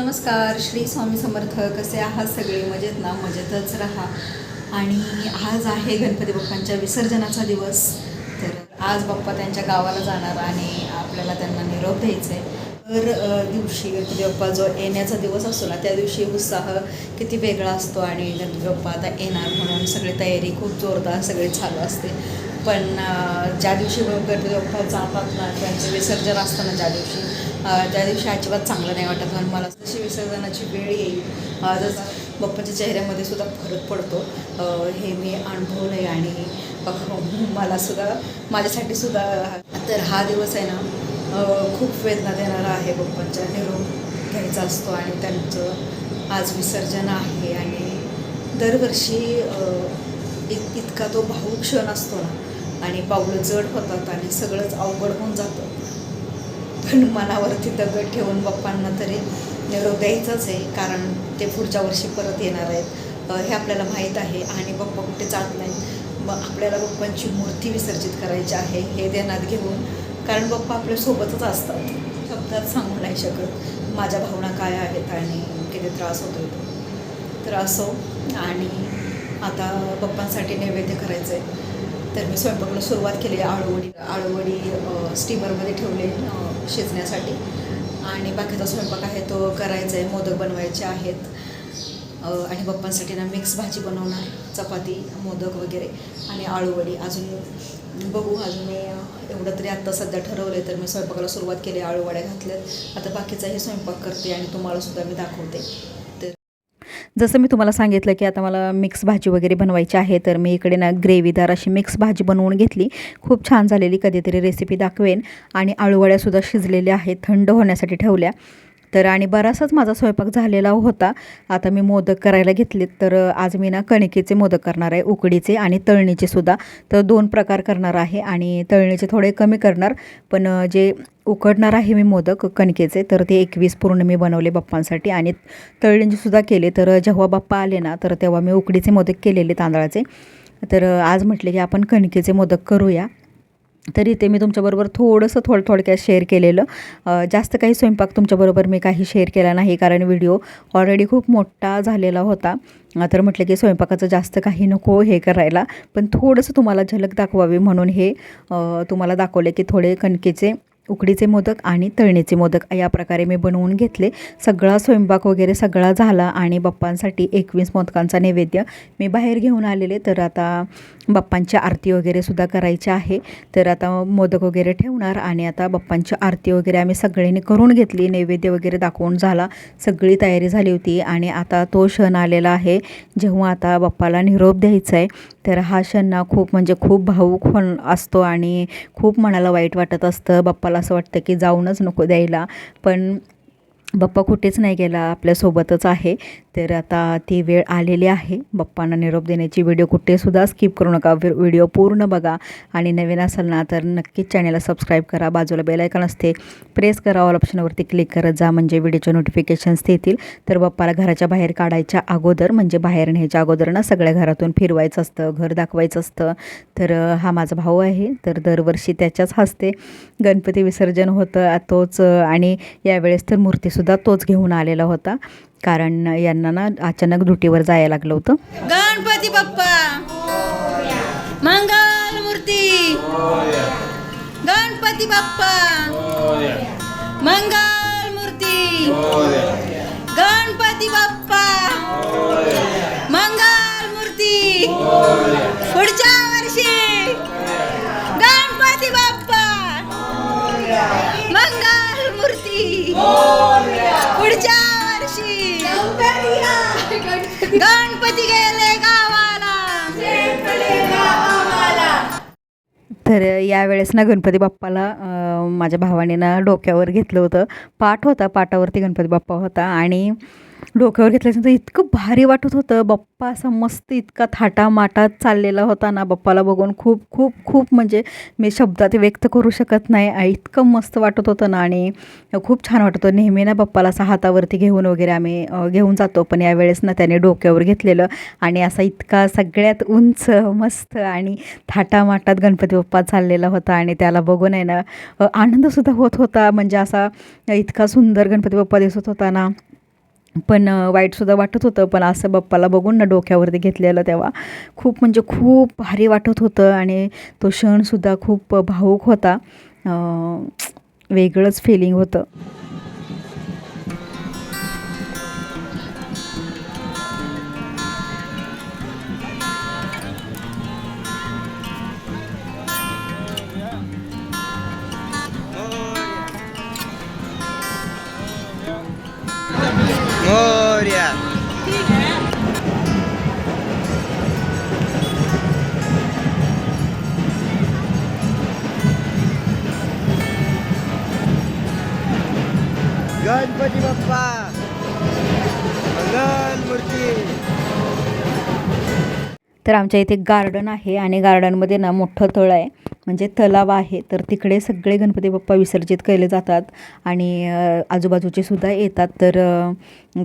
नमस्कार. श्री स्वामी समर्थ. कसे आहात सगळे? मजेत ना? मजेतच राहा. आणि आज आहे गणपती बाप्पांच्या विसर्जनाचा दिवस. तर आज बाप्पा त्यांच्या गावाला जाणार आणि आपल्याला त्यांना निरोप द्यायचा आहे तर दिवशी गणपती बाप्पा जो येण्याचा दिवस असतो ना त्या दिवशी उत्साह किती वेगळा असतो आणि गणपती बाप्पा आता येणार म्हणून सगळी तयारी खूप जोरदार सगळी चालू असते. पण ज्या दिवशी गणपती बाप्पा जातात ना त्यांचं विसर्जन असतं ना ज्या दिवशी त्या दिवशी अजिबात चांगलं नाही वाटत म्हणून मला जशी विसर्जनाची वेळ येईल जसं बाप्पाच्या चेहऱ्यामध्ये सुद्धा फरक पडतो हे मी अनुभवलं आहे आणि हो, मला सुद्धा माझ्यासाठी सुद्धा तर हा दिवस आहे ना खूप वेदना देणारा आहे बाप्पांचा निरोप घ्यायचा असतो आणि त्यांचं आज विसर्जन आहे आणि दरवर्षी इत इतका तो भाऊ क्षण असतो ना आणि पावलं जड होतात आणि सगळंच अवघड होऊन जातं. पण मनावरती दगड ठेवून बाप्पांना तरी निरोप द्यायचाच आहे कारण ते पुढच्या वर्षी परत येणार आहेत. हे आपल्याला माहीत आहे आणि बाप्पा कुठे जात नाहीत. मग आपल्याला बाप्पांची मूर्ती विसर्जित करायची आहे हे ध्यानात घेऊन. कारण बाप्पा आपल्यासोबतच असतात. शब्दात सांगू नाही शकत. माझ्या भावना काय आहेत आणि किती त्रास होतो तो. तर असो हो. आणि आता बाप्पांसाठी नैवेद्य करायचं आहे तर मी स्वयंपाकाला सुरुवात केली आळूवडी आळूवडी स्टीमरमध्ये ठेवले. शिजण्यासाठी. आणि बाकीचा स्वयंपाक आहे तो करायचा आहे मोदक बनवायचे आहेत. आणि बाप्पांसाठी ना मिक्स भाजी बनवणार चपाती मोदक वगैरे आणि आळूवडी अजून बघू अजून मी एवढं तरी आत्ता सध्या ठरवलं आहे तर मी स्वयंपाकाला सुरुवात केली आळूवड्या घातल्यात. आता बाकीचाही स्वयंपाक करते आणि तुम्हालासुद्धा मी दाखवते. जसं मी तुम्हाला सांगितलं की आता मला मिक्स भाजी वगैरे बनवायची आहे तर मी इकडे ना ग्रेव्हीदार अशी मिक्स भाजी बनवून घेतली. खूप छान झालेली कधीतरी रेसिपी दाखवेन. आणि आळूवड्यासुद्धा शिजलेल्या आहेत थंड होण्यासाठी ठेवल्या. तर आणि बराचसाच माझा स्वयंपाक झालेला होता. आता मी मोदक करायला घेतलेत तर आज मी ना कणकेचे मोदक करणार आहे उकडीचे आणि तळणीचे सुद्धा. तर दोन प्रकार करणार आहे आणि तळणीचे थोडे कमी करणार पण जे उकडणार आहे मी मोदक कणकेचे तर ते एकवीस पूर्ण मी बनवले बाप्पांसाठी आणि तळणीचे सुद्धा केले. तर जेव्हा बाप्पा आले ना तर तेव्हा मी उकडीचे मोदक केलेले तांदळाचे. तर आज म्हटले की आपण कणकेचे मोदक करूया. तर इथे मी तुमच्याबरोबर थोडंसं थोडं थोडक्यात शेअर केलेलं जास्त काही स्वयंपाक तुमच्याबरोबर मी काही शेअर केला नाही कारण व्हिडिओ ऑलरेडी खूप मोठा झालेला होता. तर म्हटलं की स्वयंपाकाचं जास्त काही नको हे करायला. पण थोडंसं तुम्हाला झलक दाखवावी म्हणून हे तुम्हाला दाखवले की थोडे कणकेचे उकडीचे मोदक आणि तळणीचे मोदक या प्रकारे मी बनवून घेतले. सगळा स्वयंपाक वगैरे सगळा झाला आणि बाप्पांसाठी एकवीस मोदकांचा नैवेद्य मी बाहेर घेऊन आलेले. तर आता बाप्पांची आरती वगैरे सुद्धा करायची आहे. तर आता मोदक वगैरे ठेवणार आणि आता बाप्पांची आरती वगैरे आम्ही सगळ्यांनी करून घेतली. नैवेद्य वगैरे दाखवून झाला. सगळी तयारी झाली होती आणि आता तो क्षण आलेला आहे. जेव्हा आता बाप्पाला निरोप द्यायचा आहे तर हा क्षण ना खूप म्हणजे खूप भाऊक होण असतो आणि खूप मनाला वाईट वाटत असतं. बाप्पाला असं वाटतं की जाऊनच नको द्यायला. पण बाप्पा कुठेच नाही गेला आपल्यासोबतच आहे. तर आता ती वेळ आलेली आहे. बाप्पांना निरोप देण्याची व्हिडिओ कुठेसुद्धा स्किप करू नका. व्हिडिओ पूर्ण बघा. आणि नवीन असाल ना तर नक्कीच चॅनेलला सबस्क्राईब करा. बाजूला बेलायकन असते. प्रेस करा ऑल ऑप्शनवरती क्लिक करत जा म्हणजे व्हिडिओचे नोटिफिकेशन्स येतील. तर बाप्पाला घराच्या बाहेर काढायच्या अगोदर म्हणजे बाहेर न्यायच्या अगोदर ना सगळ्या घरातून फिरवायचं असतं घर दाखवायचं असतं. तर हा माझा भाऊ आहे. तर दरवर्षी त्याच्याच हस्ते गणपती विसर्जन होतं तोच. आणि यावेळेस तर मूर्ती सुद्धा तोच घेऊन आलेला होता. कारण यांना ना अचानक ड्युटीवर जायला लागलं होतं. गणपती बाप्पा! मंगल मूर्ती! गणपती बाप्पा! मंगल मूर्ती! गणपती बाप्पा! मंगल मूर्ती! पुढच्या गणपती गेले गावाला. तर यावेळेस ना गणपती बाप्पाला माझ्या भावाने ना डोक्यावर घेतलं होतं. पाठ होता पाटावरती गणपती बाप्पा होता. आणि डोक्यावर घेतल्यानंतर इतकं भारी वाटत होतं. बाप्पा असा मस्त इतका थाटामाटात चाललेला होता ना बाप्पाला बघून. खूप खूप खूप म्हणजे मी शब्दात व्यक्त करू शकत नाही. इतकं मस्त वाटत होतं ना आणि खूप छान वाटत होतं. नेहमी ना बाप्पाला असा हातावरती घेऊन वगैरे आम्ही घेऊन जातो. पण यावेळेस ना त्याने डोक्यावर घेतलेलं आणि असा इतका सगळ्यात उंच मस्त आणि थाटामाटात गणपती बाप्पा चाललेला होता आणि त्याला बघून आहे ना आनंदसुद्धा होत होता. म्हणजे असा इतका सुंदर गणपती बाप्पा दिसत होता ना. पण वाईटसुद्धा वाटत होतं पण असं बाप्पाला बघून ना डोक्यावरती घेतलेलं तेव्हा. खूप म्हणजे खूप भारी वाटत होतं आणि तो क्षणसुद्धा खूप भावूक होता. वेगळंच फिलिंग होतं. गणपती मंगल मूर्ती. तर आमच्या इथे गार्डन आहे आणि गार्डनमध्ये ना मोठं तळ आहे. म्हणजे तलाव आहे. तर तिकडे सगळे गणपती बाप्पा विसर्जित केले जातात. आणि आजूबाजूचे सुद्धा येतात. तर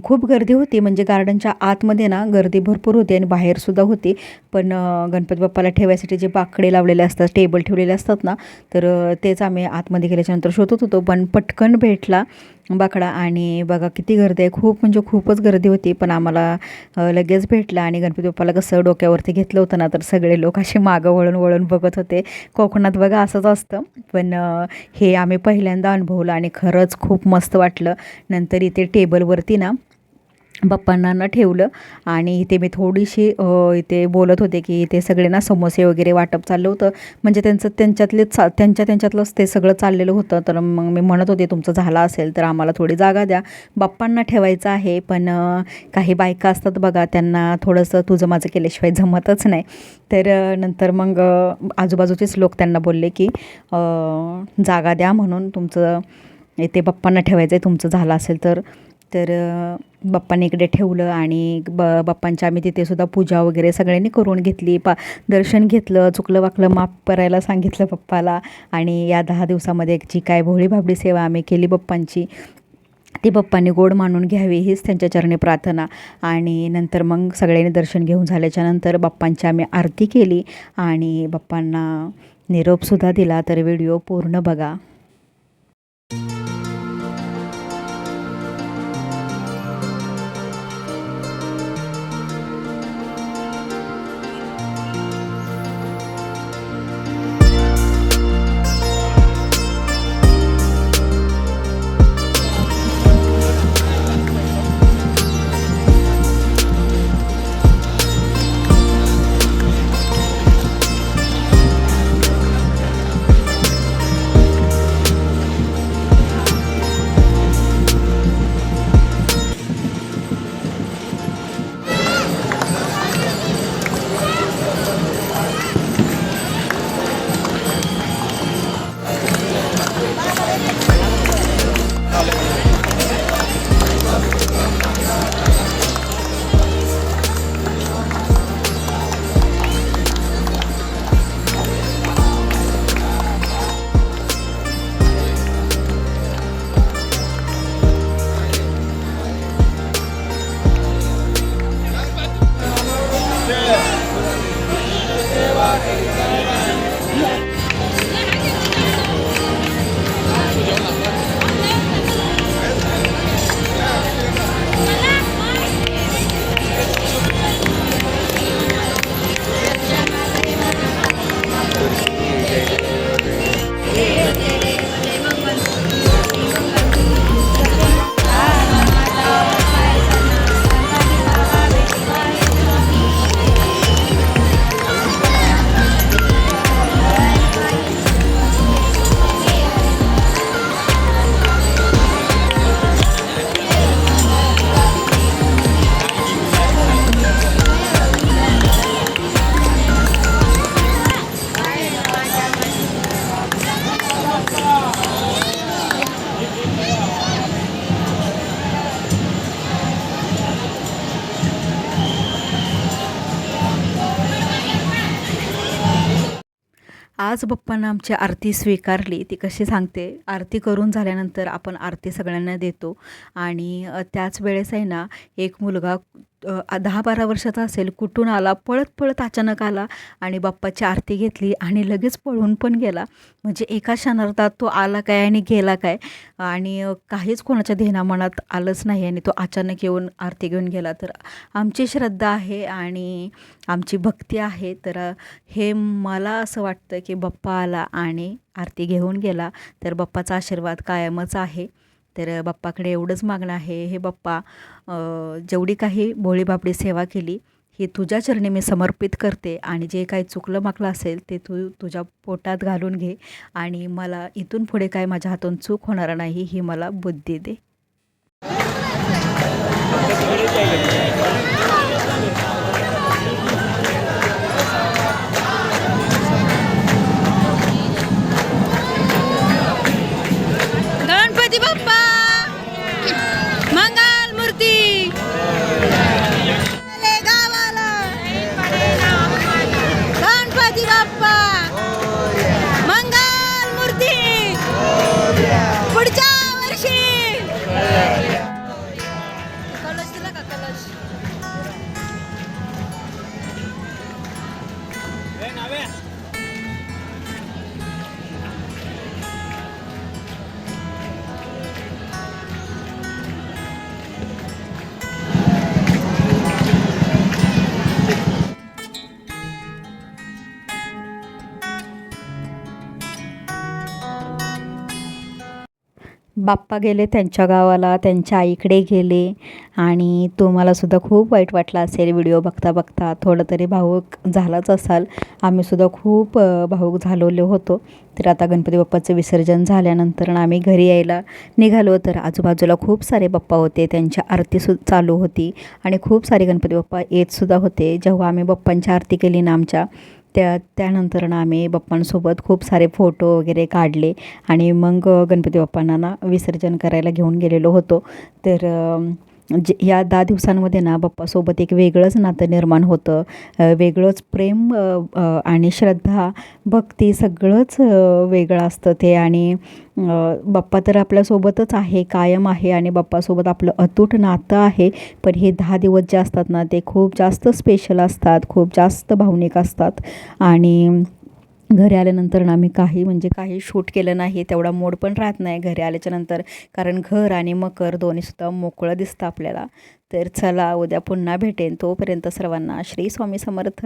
खूप गर्दी होती. म्हणजे गार्डनच्या आतमध्ये ना गर्दी भरपूर होती आणि बाहेरसुद्धा होती. पण गणपती बाप्पाला ठेवायसाठी जे बाकडे लावलेले असतात टेबल ठेवलेले असतात ना तर तेच आम्ही आतमध्ये गेल्याच्यानंतर शोधत होतो. पण पटकन भेटला. बाकडा आणि बघा किती गर्दी आहे. खूप म्हणजे खूपच गर्दी होती पण आम्हाला लगेच भेटला आणि गणपती बाप्पाला कसं डोक्यावरती घेतलं होतं ना तर सगळे लोक असे मागं वळून वळून बघत होते. कोकणात बघा असंच असतं पण हे आम्ही पहिल्यांदा अनुभवलं आणि खरंच खूप मस्त वाटलं. नंतर इथे टेबलवरती ना बाप्पांना ना ठेवलं. आणि इथे मी थोडीशी इथे बोलत होते की इथे सगळे ना समोसे वगैरे वाटप चाललं होतं. म्हणजे त्यांचं त्यांच्यातले चा त्यांच्या त्यांच्यातलंच ते सगळं चाललेलं होतं. तर मग मी म्हणत होते तुमचं झालं असेल तर आम्हाला थोडी जागा द्या. बाप्पांना ठेवायचं आहे पण काही बायका असतात बघा त्यांना थोडंसं तुझं माझं केल्याशिवाय जमतच नाही. तर नंतर मग आजूबाजूचेच लोक त्यांना बोलले की जागा द्या म्हणून तुमचं इथे बाप्पांना ठेवायचं आहे तुमचं झालं असेल तर तर बाप्पांनी इकडे ठेवलं आणि ब बाप्पांच्या आम्ही तिथे सुद्धा पूजा वगैरे सगळ्यांनी करून घेतली. पा दर्शन घेतलं चुकलं वाकलं माफ करायला सांगितलं बाप्पाला आणि या दहा दिवसामध्ये जी काय भोळी भाबडी सेवा आम्ही केली बाप्पांची ती बाप्पांनी गोड मानून घ्यावी हीच त्यांच्या चरणी प्रार्थना. आणि नंतर मग सगळ्यांनी दर्शन घेऊन झाल्याच्यानंतर बाप्पांची आम्ही आरती केली आणि बाप्पांना निरोपसुद्धा दिला. तर व्हिडिओ पूर्ण बघा. आज बाप्पांना आमची आरती स्वीकारली. ती कशी सांगते? आरती करून झाल्यानंतर आपण आरती सगळ्यांना देतो. आणि त्याच वेळेस आहे ना एक मुलगा दहा बारा वर्षाचा असेल कुठून आला पळत पळत अचानक आला आणि बाप्पाची आरती घेतली आणि लगेच पळून पण गेला. म्हणजे एका क्षणार्धात तो आला काय आणि गेला काय? आणि काहीच कोणाच्या ध्येना मनात आलंच नाही आणि तो अचानक येऊन आरती घेऊन गेला. तर आमची श्रद्धा आहे आणि आमची भक्ती आहे. तर हे मला असं वाटतं की बाप्पा आला आणि आरती घेऊन गेला. तर बाप्पाचा आशीर्वाद कायमच आहे. तर बाप्पाकडे एवढंच मागणं आहे. हे बाप्पा जेवढी काही भोळी बापडी सेवा केली ही तुझ्या चरणी मी समर्पित करते आणि जे काही चुकलं माकलं असेल ते तू तुझ्या पोटात घालून घे आणि मला इथून पुढे काय माझ्या हातून चूक होणार नाही ही मला बुद्धी दे. बाप्पा गेले त्यांच्या गावाला त्यांच्या आईकडे गेले आणि तुम्हालासुद्धा खूप वाईट वाटलं असेल व्हिडिओ बघता बघता. थोडं तरी भावूक झालाच असाल. आम्हीसुद्धा खूप भावूक झालेलो होतो. तर आता गणपती बाप्पाचं विसर्जन झाल्यानंतर आम्ही घरी यायला निघालो. तर आजूबाजूला खूप सारे बाप्पा होते. त्यांच्या आरती सु चालू होती आणि खूप सारे गणपती बाप्पा येतसुद्धा होते. जेव्हा आम्ही बाप्पांची आरती केली ना आमच्या त्या त्यानंतर ना आम्ही बाप्पांसोबत खूप सारे फोटो वगैरे काढले आणि मग गणपती बाप्पांना ना विसर्जन करायला घेऊन गेलेलो होतो. तर जे या दहा दिवसांमध्ये ना बाप्पासोबत एक वेगळंच नातं निर्माण होतं. वेगळंच प्रेम आणि श्रद्धा भक्ती सगळंच वेगळं असतं ते. आणि बाप्पा तर आपल्यासोबतच आहे कायम आहे आणि बाप्पासोबत आपलं अतूट नातं आहे. पण हे दहा दिवस जे असतात ना ते खूप जास्त स्पेशल असतात खूप जास्त भावनिक असतात. आणि घरी आल्यानंतर ना मी काही म्हणजे काही शूट केलं नाही तेवढा मूड पण राहत नाही घरी आल्याच्यानंतर कारण घर आणि मकर दोन्हीसुद्धा मोकळं दिसतं आपल्याला. तर चला उद्या पुन्हा भेटेन. तोपर्यंत सर्वांना श्री स्वामी समर्थ.